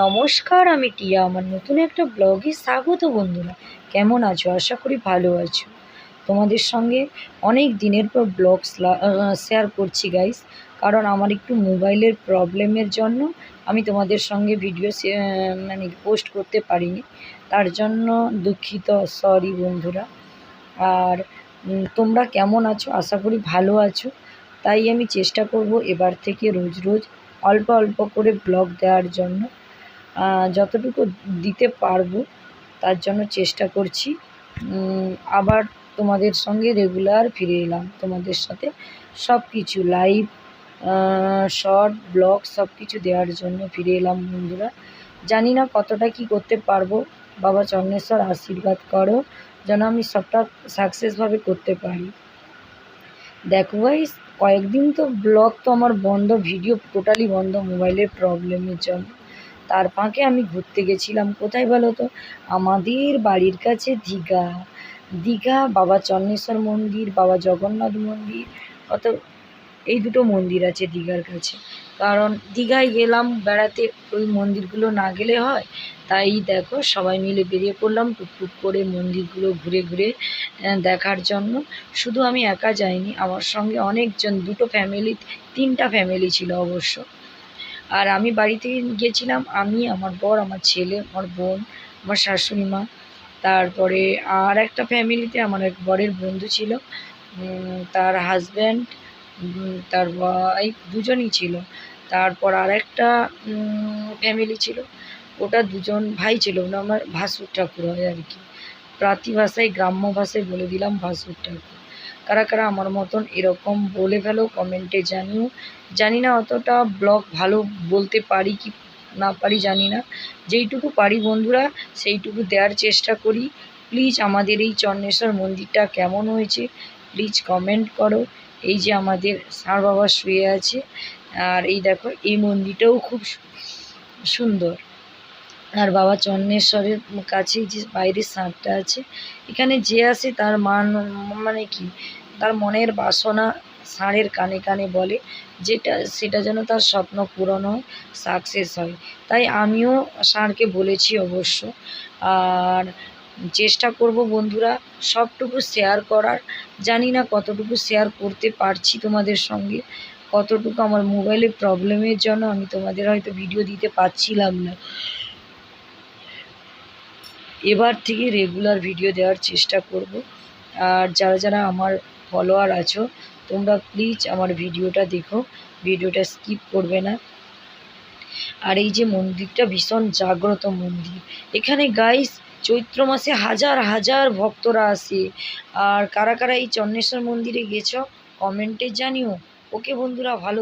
নমস্কার, আমি টিয়া। আমার নতুন একটা ব্লগে স্বাগত বন্ধুরা। কেমন আছো? আশা করি ভালো আছো। তোমাদের সঙ্গে অনেক দিনের পর ব্লগ শেয়ার করছি গাইস কারণ আমার একটু মোবাইলের প্রবলেমের জন্য আমি তোমাদের সঙ্গে ভিডিও মানে পোস্ট করতে পারিনি। তার জন্য দুঃখিত সরি বন্ধুরা। আর তোমরা কেমন আছো? আশা করি ভালো আছো। তাই আমি চেষ্টা করব এবার থেকে রোজ রোজ অল্প অল্প করে ব্লগ দেওয়ার জন্য। যতটুকু দিতে পারব, তার জন্য চেষ্টা করছি। আবার তোমাদের সঙ্গে রেগুলার ফিরে এলাম। তোমাদের সাথে সব কিছু লাইভ শর্ট ব্লগ সব কিছু দেওয়ার জন্য ফিরে এলাম বন্ধুরা। জানি না কতটা কি করতে পারব। বাবা চন্দ্রেশ্বর আশীর্বাদ করো যেন আমি সবটা সাকসেসভাবে করতে পারি। দেখো গাইস কয়েকদিন তো ব্লগ তো আমার বন্ধ ভিডিও টোটালি বন্ধ মোবাইলের প্রবলেমের জন্য। তার ফাঁকে আমি ঘুরতে গেছিলাম। কোথায় বলো তো? আমাদের বাড়ির কাছে দীঘা। দীঘা, বাবা চন্দ্রেশ্বর মন্দির, বাবা জগন্নাথ মন্দির, অত এই দুটো মন্দির আছে দীঘার কাছে। কারণ দীঘায় গেলাম, বেড়াতে ওই মন্দিরগুলো না গেলে হয়। তাই দেখো, সবাই মিলে বেরিয়ে পড়লাম, টুকটুক করে মন্দিরগুলো ঘুরে ঘুরে দেখার জন্য। শুধু আমি একা যাইনি, আমার সঙ্গে অনেকজন, দুটো ফ্যামিলি তিনটা ফ্যামিলি ছিল অবশ্য। আর আমি বাড়িতে গেছিলাম আমি, আমার বর, আমার ছেলে, আমার বোন, আমার শাশুড়ি মা। তারপরে আর একটা ফ্যামিলিতে আমার এক বরের বন্ধু ছিল তার হাজব্যান্ড তার ওয়াইফ দুজনই ছিল। তারপর আর একটা ফ্যামিলি ছিল, ওটা দুজন ভাই ছিল, ওটা আমার ভাসুর ঠাকুর হয় আর কি। প্রাতি ভাষায় গ্রাম্য ভাষায় বলে দিলাম ভাসুর ঠাকুর। কারা কারা আমার মতন এরকম বলে ফেলো কমেন্টে জানিও। জানি না অতটা ব্লগ ভালো বলতে পারি কি না পারি, জানি না। যেইটুকু পারি বন্ধুরা, সেইটুকু দেওয়ার চেষ্টা করি। প্লিজ আমাদের এই চন্দ্রেশ্বর মন্দিরটা কেমন হয়েছে প্লিজ কমেন্ট করো। এই যে আমাদের ষাঁড় বাবা শুয়ে আছে, আর এই দেখো, এই মন্দিরটাও খুব সুন্দর। আর বাবা চন্দ্রেশ্বরের কাছেই যে বাইরের ষাঁড়টা আছে, এখানে যে আসে তার মান মানে কি তার মনের বাসনা ষাঁড়ের কানে কানে বলে, যেটা, সেটা যেন তার স্বপ্ন পূরণ হয় সাকসেস হয়। তাই আমিও ষাঁড়কে বলেছি অবশ্য। আর চেষ্টা করব বন্ধুরা সবটুকু শেয়ার করার। জানি না কতটুকু শেয়ার করতে পারছি তোমাদের সঙ্গে। কতটুকু আমার মোবাইলের প্রবলেমের জন্য আমি তোমাদের হয়তো ভিডিও দিতে পারছিলাম না। এবার থেকে রেগুলার ভিডিও দেওয়ার চেষ্টা করব। আর যারা যারা আমার ফলোয়ার আছো, তোমরা প্লিজ আমার ভিডিওটা দেখো, ভিডিওটা স্কিপ করবে না। আর এই যে মন্দিরটা ভীষণ জাগ্রত মন্দির। এখানে গাইস চৈত্র মাসে হাজার হাজার ভক্তরা আসে। আর কারা কারা এই চন্নেশ্বর মন্দিরে গেছো কমেন্টে জানিও। ওকে বন্ধুরা, ভালো